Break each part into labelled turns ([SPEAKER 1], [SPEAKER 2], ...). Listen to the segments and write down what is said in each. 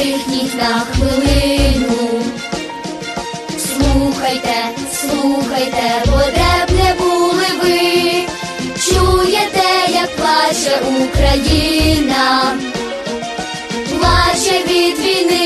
[SPEAKER 1] затихніть на хвилину, слухайте, слухайте, бо де б не були ви, чуєте, як плаче Україна, плаче від війни.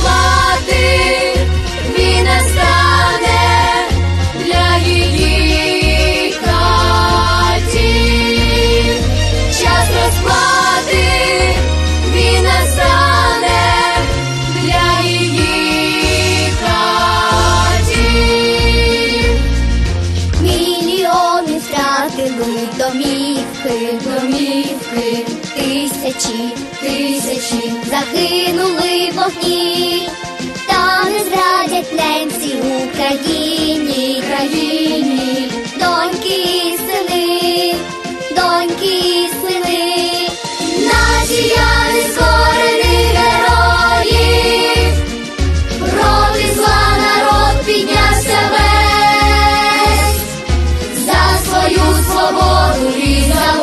[SPEAKER 1] That's. туди тисячі, тисячі загинули в вогні, та не зрадять ненці Україні, країні, доньки і сини, доньки і сини, наші я не скорені герої, проти зла народ піднявся весь. За свою свободу і за